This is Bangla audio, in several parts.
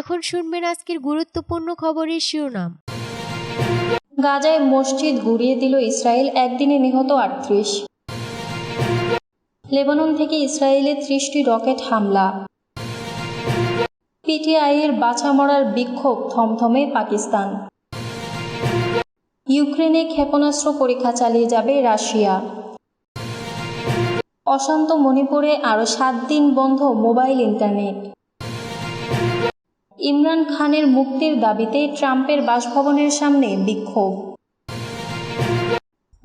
এখন শুনবেন আজকের গুরুত্বপূর্ণ খবরের শিরোনাম। গাজায় মসজিদ গুড়িয়ে দিল ইসরায়েল, একদিনে নিহত আটত্রিশ। লেবানন থেকে ইসরায়েলে ত্রিশটি রকেট হামলা। পিটিআইয়ের বাছা মরার বিক্ষোভ থমথমে পাকিস্তান। ইউক্রেনে ক্ষেপণাস্ত্র পরীক্ষা চালিয়ে যাবে রাশিয়া। অশান্ত মণিপুরে আরও সাত দিন বন্ধ মোবাইল ইন্টারনেট। ইমরান খানের মুক্তির দাবিতে ট্রাম্পের বাসভবনের সামনে বিক্ষোভ।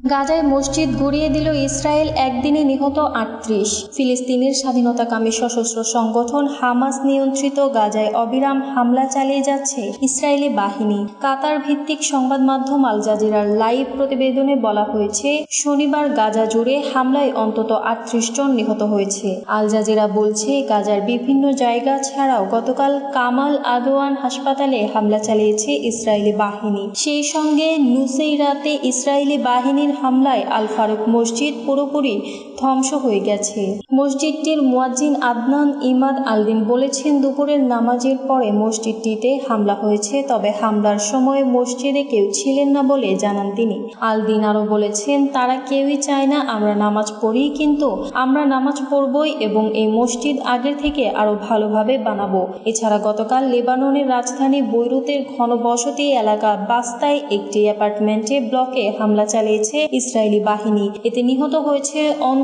গাজায় মসজিদ গুড়িয়ে দিল ইসরায়েল একদিনে নিহত আটত্রিশ। ফিলিস্তিনের স্বাধীনতাকামী সশস্ত্র সংগঠন হামাস নিয়ন্ত্রিত গাজায় অবিরাম হামলা চালিয়ে যাচ্ছে ইসরায়েলি বাহিনী। কাতার ভিত্তিক সংবাদ মাধ্যম আল জাজিরার লাইভ প্রতিবেদনে বলা হয়েছে, শনিবার গাজা জুড়ে হামলায় অন্তত আটত্রিশ জন নিহত হয়েছে। আল জাজিরা বলছে, গাজার বিভিন্ন জায়গা ছাড়াও গতকাল কামাল আদোয়ান হাসপাতালে হামলা চালিয়েছে ইসরায়েলি বাহিনী। সেই সঙ্গে নুসেইরাতে ইসরায়েলি বাহিনীর হামলায় আল ফারুক মসজিদ পুরোপুরি ধ্বংস হয়ে গেছে। মসজিদটির মুয়াজ্জিন আদনান ইমাদ আলদিন বলেছেন, দুপুরের নামাজের পরে মসজিদটিতে হামলা হয়েছে, তবে হামলার সময় মসজিদে কেউ ছিলেন না বলে জানান তিনি। আলদিন আরও বলেছেন, তারা কেউই চায় না আমরা নামাজ পড়ি, কিন্তু আমরা নামাজ পড়বই এবং এই মসজিদ আগের থেকে আরও ভালোভাবে বানাবো। এছাড়া গতকাল লেবাননের রাজধানী বৈরুতের ঘনবসতি এলাকা বাস্তায় একটি অ্যাপার্টমেন্টে ব্লকে হামলা চালিয়েছে ইসরায়েলি বাহিনী। এতে নিহত হয়েছে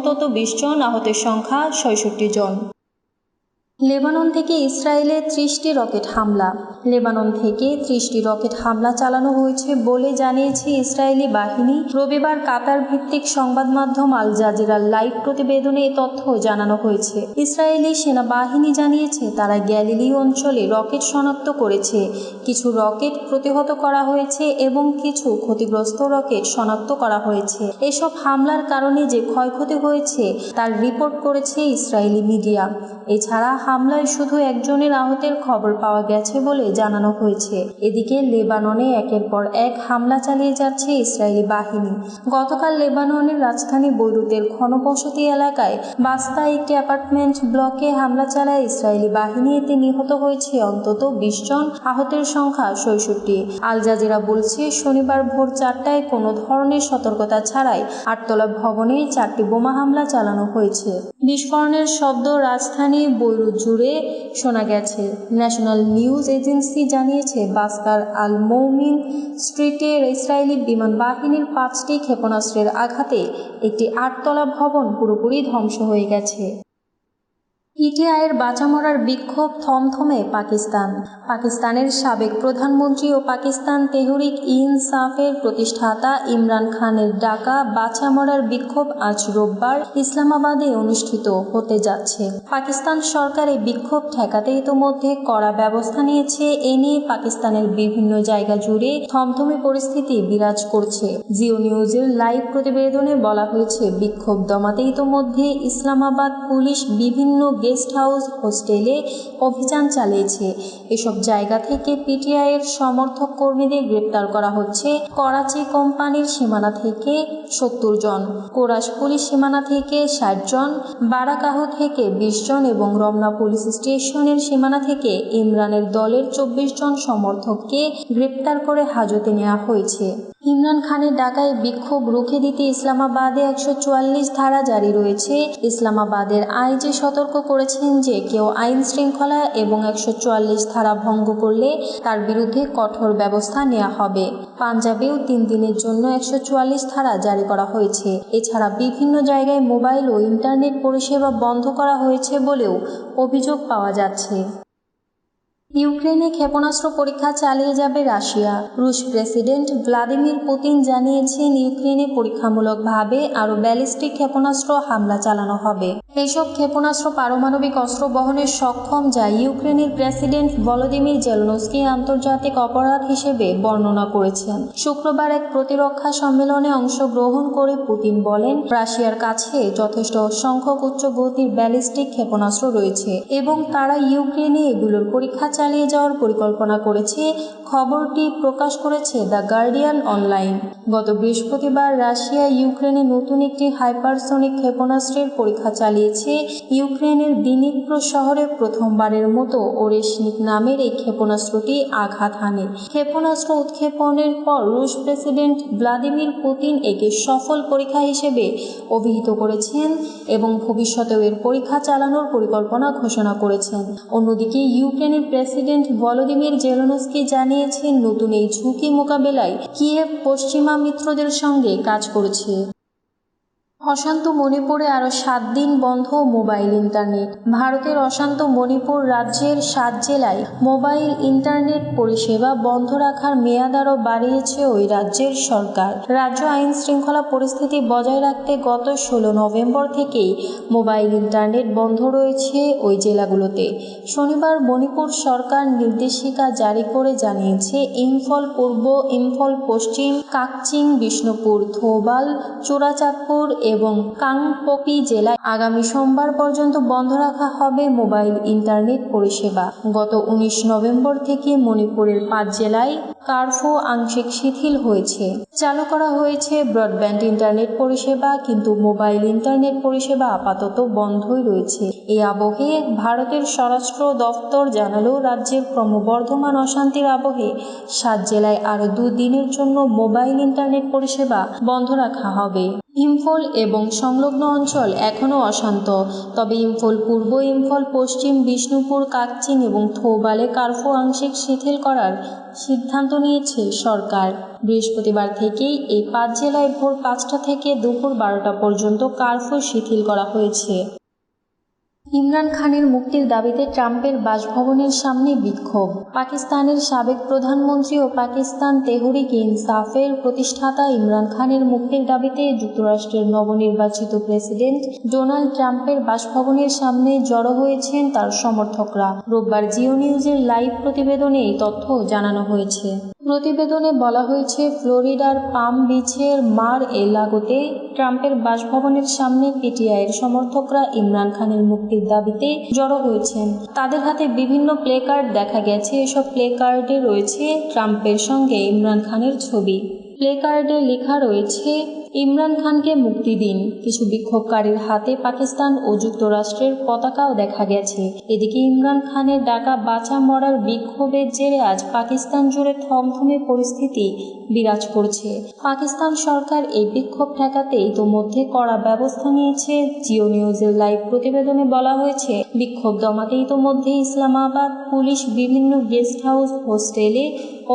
অন্তত বিশ জন আহতের সংখ্যা ছয়ষট্টি জন। লেবানন থেকে ইসরায়েলে ত্রিশটি রকেট হামলা। লেবানন থেকে ত্রিশটি রকেট হামলা চালানো হয়েছে বলে জানিয়েছে ইসরায়েলি বাহিনী। রবিবার কাতার ভিত্তিক সংবাদ মাধ্যম আল জাজিরার লাইভ প্রতিবেদনে এ তথ্য জানানো হয়েছে। ইসরায়েলি সেনাবাহিনী জানিয়েছে, তারা গ্যালিলি অঞ্চলে রকেট শনাক্ত করেছে। কিছু রকেট প্রতিহত করা হয়েছে এবং কিছু ক্ষতিগ্রস্ত রকেট শনাক্ত করা হয়েছে। এসব হামলার কারণে যে ক্ষয়ক্ষতি হয়েছে, তার রিপোর্ট করেছে ইসরায়েলি মিডিয়া। এছাড়া হামলায় শুধু একজনের আহতের খবর পাওয়া গেছে বলে জানানো হয়েছে। এদিকে লেবাননে একের পর এক হামলা চালিয়ে যাচ্ছে ইসরায়েলি বাহিনী। গতকাল লেবাননের রাজধানী বৈরুতের ঘনবসতি এলাকায় বাস্তা একটি অ্যাপার্টমেন্ট ব্লকে হামলা চালায় ইসরায়েলি বাহিনী। এতে নিহত হয়েছে অন্তত বিশ জন, আহতের সংখ্যা ছয়ষট্টি। আল জাজিরা বলছে, শনিবার ভোর চারটায় কোনো ধরনের সতর্কতা ছাড়াই আটতলা ভবনে চারটি বোমা হামলা চালানো হয়েছে। বিস্ফোরণের শব্দ রাজধানী বৈরুত জুড়ে শোনা গেছে। ন্যাশনাল নিউজ এজেন্সি জানিয়েছে বাস্তার আল মৌমিন স্ট্রিটে ইসরায়েলি বিমান বাহিনীর পাঁচটি ক্ষেপণাস্ত্রের আঘাতে একটি আটতলা ভবন পুরোপুরি ধ্বংস হয়ে গেছে। পিটিআইয়ের বাঁচা মরার বিক্ষোভ থমথমে পাকিস্তান। পাকিস্তানের সাবেক প্রধানমন্ত্রী ও পাকিস্তান তেহরিক ইনসাফের প্রতিষ্ঠাতা ইমরান খানের ডাকা বাঁচা মরার বিক্ষোভ আজ রোববার ইসলামাবাদে অনুষ্ঠিত হতে যাচ্ছে। পাকিস্তান সরকার এই বিক্ষোভ ঠেকাতে ইতোমধ্যে কড়া ব্যবস্থা নিয়েছে। এ নিয়ে পাকিস্তানের বিভিন্ন জায়গা জুড়ে থমথমে পরিস্থিতি বিরাজ করছে। জিও নিউজের লাইভ প্রতিবেদনে বলা হয়েছে, বিক্ষোভ দমাতে ইতোমধ্যে ইসলামাবাদ পুলিশ বিভিন্ন গেস্ট হাউস, হোস্টেলে অভিযান চালিয়েছে। এসব জায়গা থেকে পিটিআইয়ের সমর্থক কর্মীদের গ্রেপ্তার করা হচ্ছে করাচি কোম্পানির সীমানা থেকে সত্তর জন কোরাস পুলিশ সীমানা থেকে ষাট জন, বারাকাহু থেকে বিশ জন এবং রমনা পুলিশ স্টেশনের সীমানা থেকে ইমরানের দলের চব্বিশ জন সমর্থককে গ্রেপ্তার করে হাজতে নেওয়া হয়েছে। ইমরান খানের ডাকায় বিক্ষোভ রুখে দিতে ইসলামাবাদে একশো চুয়াল্লিশ ধারা জারি রয়েছে। ইসলামাবাদের আইজি সতর্ক করেছেন যে কেউ আইন শৃঙ্খলা এবং একশো চুয়াল্লিশ ধারা ভঙ্গ করলে তার বিরুদ্ধে কঠোর ব্যবস্থা নেওয়া হবে। পাঞ্জাবেও তিন দিনের জন্য একশো চুয়াল্লিশ ধারা জারি করা হয়েছে। এছাড়া বিভিন্ন জায়গায় মোবাইল ও ইন্টারনেট পরিষেবা বন্ধ করা হয়েছে বলেও অভিযোগ পাওয়া যাচ্ছে। ইউক্রেনে ক্ষেপণাস্ত্র পরীক্ষা চালিয়ে যাবে রাশিয়া। রুশ প্রেসিডেন্ট ভ্লাদিমির পুতিন জানিয়েছেন, ইউক্রেনে পরীক্ষামূলকভাবে আরও ব্যালিস্টিক ক্ষেপণাস্ত্র হামলা চালানো হবে। এইসব ক্ষেপণাস্ত্র পারমাণবিক অস্ত্র বহনের সক্ষম, যা ইউক্রেনের প্রেসিডেন্ট ভলোদিমির জেলনস্কি আন্তর্জাতিক অপরাধ হিসেবে বর্ণনা করেছেন। শুক্রবার এক প্রতিরক্ষা সম্মেলনে অংশগ্রহণ করে পুতিন বলেন, রাশিয়ার কাছে যথেষ্ট সংখ্যক উচ্চ গতির ব্যালিস্টিক ক্ষেপণাস্ত্র রয়েছে এবং তারা ইউক্রেনে এগুলোর পরীক্ষা চালিয়ে যাওয়ার পরিকল্পনা করেছে। খবরটি প্রকাশ করেছে দ্য গার্ডিয়ান অনলাইন। গত বৃহস্পতিবার রাশিয়া ইউক্রেনে নতুন একটি হাইপারসনিক ক্ষেপণাস্ত্রের পরীক্ষা চালিয়েছে ইউক্রেনের দিনিপ্রো শহরে প্রথমবারের মতো ওরেশনিক নামের এই ক্ষেপণাস্ত্রটি আঘাত হানে। ক্ষেপণাস্ত্র উৎক্ষেপণের পর রুশ প্রেসিডেন্ট ভ্লাদিমির পুতিন একে সফল পরীক্ষা হিসেবে অভিহিত করেছেন এবং ভবিষ্যতেও এর পরীক্ষা চালানোর পরিকল্পনা ঘোষণা করেছেন। অন্যদিকে ইউক্রেনের প্রেসিডেন্ট ভলোদিমির জেলনস্কি জানিয়েছেন, নতুন এই ঝুঁকি মোকাবেলায় কিয়েভ পশ্চিমা মিত্রদের সঙ্গে কাজ করছে। অশান্ত মণিপুরে আরও সাত দিন বন্ধ মোবাইল ইন্টারনেট। ভারতের অশান্ত মণিপুর রাজ্যের সাত জেলায় মোবাইল ইন্টারনেট পরিষেবা বন্ধ রাখার মেয়াদ আরও বাড়িয়েছে ওই রাজ্যের সরকার। রাজ্য আইন শৃঙ্খলা পরিস্থিতি বজায় রাখতে গত ষোলো নভেম্বর থেকেই মোবাইল ইন্টারনেট বন্ধ রয়েছে ওই জেলাগুলোতে। শনিবার মণিপুর সরকার নির্দেশিকা জারি করে জানিয়েছে, ইম্ফল পূর্ব, ইম্ফল পশ্চিম, কাকচিং, বিষ্ণুপুর থৌবাল চূড়াচাঁদপুর এবং কাংপোপি জেলায় আগামী সোমবার পর্যন্ত বন্ধ রাখা হবে মোবাইল ইন্টারনেট পরিষেবা। গত উনিশ নভেম্বর থেকে মণিপুরের পাঁচ জেলায় কার্ফু আংশিক শিথিল হয়েছে। চালু করা হয়েছে ব্রডব্যান্ড ইন্টারনেট পরিষেবা, কিন্তু মোবাইল ইন্টারনেট পরিষেবা আপাতত বন্ধই রয়েছে। এই আবহে ভারতের স্বরাষ্ট্র দফতর জানালো, রাজ্যের ক্রমবর্ধমান অশান্তির আবহে সাত জেলায় আরও দুদিনের জন্য মোবাইল ইন্টারনেট পরিষেবা বন্ধ রাখা হবে। ইম্ফল এবং সংলগ্ন অঞ্চল এখনও অশান্ত। তবে ইম্ফল পূর্ব, ইম্ফল পশ্চিম, বিষ্ণুপুর, কাকচিং এবং থৌবালে কার্ফু আংশিক শিথিল করার সিদ্ধান্ত নিয়েছে সরকার। বৃহস্পতিবার থেকেই এই পাঁচ জেলায় ভোর পাঁচটা থেকে দুপুর বারোটা পর্যন্ত কার্ফু শিথিল করা হয়েছে। ইমরান খানের মুক্তির দাবিতে ট্রাম্পের বাসভবনের সামনে বিক্ষোভ। পাকিস্তানের সাবেক প্রধানমন্ত্রী ও পাকিস্তান তেহরিক ইনসাফের প্রতিষ্ঠাতা ইমরান খানের মুক্তির দাবিতে যুক্তরাষ্ট্রের নবনির্বাচিত প্রেসিডেন্ট ডোনাল্ড ট্রাম্পের বাসভবনের সামনে জড়ো হয়েছেন তার সমর্থকরা। রোববার জিও নিউজের লাইভ প্রতিবেদনে এই তথ্য জানানো হয়েছে। প্রতিবেদনে বলা হয়েছে, ফ্লোরিডার পাম বিচের মার এলাগোতে ট্রাম্পের বাসভবনের সামনে পিটিআইয়ের সমর্থকরা ইমরান খানের মুক্তির দাবিতে জড়ো হয়েছেন। তাদের হাতে বিভিন্ন প্লেকার্ড দেখা গেছে। এসব প্লেকার্ডে রয়েছে ট্রাম্পের সঙ্গে ইমরান খানের ছবি। প্লেকার্ডে লেখা রয়েছে, ইমরান খানকে মুক্তি দিন। কিছু বিক্ষোভকারীর হাতে পাকিস্তান ও যুক্তরাষ্ট্রের পতাকাও দেখা গেছে। এদিকে ইমরান খানের ডাকা বাঁচা মরার বিক্ষোভের জেরে আজ পাকিস্তান জুড়ে থমথমে পরিস্থিতি বিরাজ করছে। পাকিস্তান সরকার এই বিক্ষোভ ঠেকাতে ইতোমধ্যে কড়া ব্যবস্থা নিয়েছে। জিও নিউজের লাইভ প্রতিবেদনে বলা হয়েছে, বিক্ষোভ দমাতে ইতোমধ্যে ইসলামাবাদ পুলিশ বিভিন্ন গেস্ট হাউস হোস্টেলে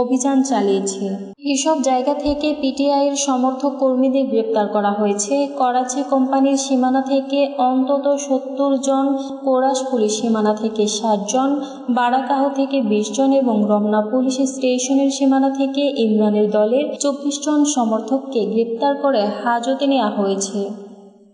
অভিযান চালিয়েছে। এসব জায়গা থেকে পিটিআইয়ের সমর্থক কর্মীদের গ্রেপ্তার করা হয়েছে। করাচি কোম্পানির সীমানা থেকে অন্তত সত্তর জন কোরাস পুলিশ সীমানা থেকে ষাট জন, বারাকাহ থেকে বিশ জন এবং রমনা পুলিশ স্টেশনের সীমানা থেকে ইমরানের দলের চব্বিশ জন সমর্থককে গ্রেপ্তার করে হাজতে নেওয়া হয়েছে।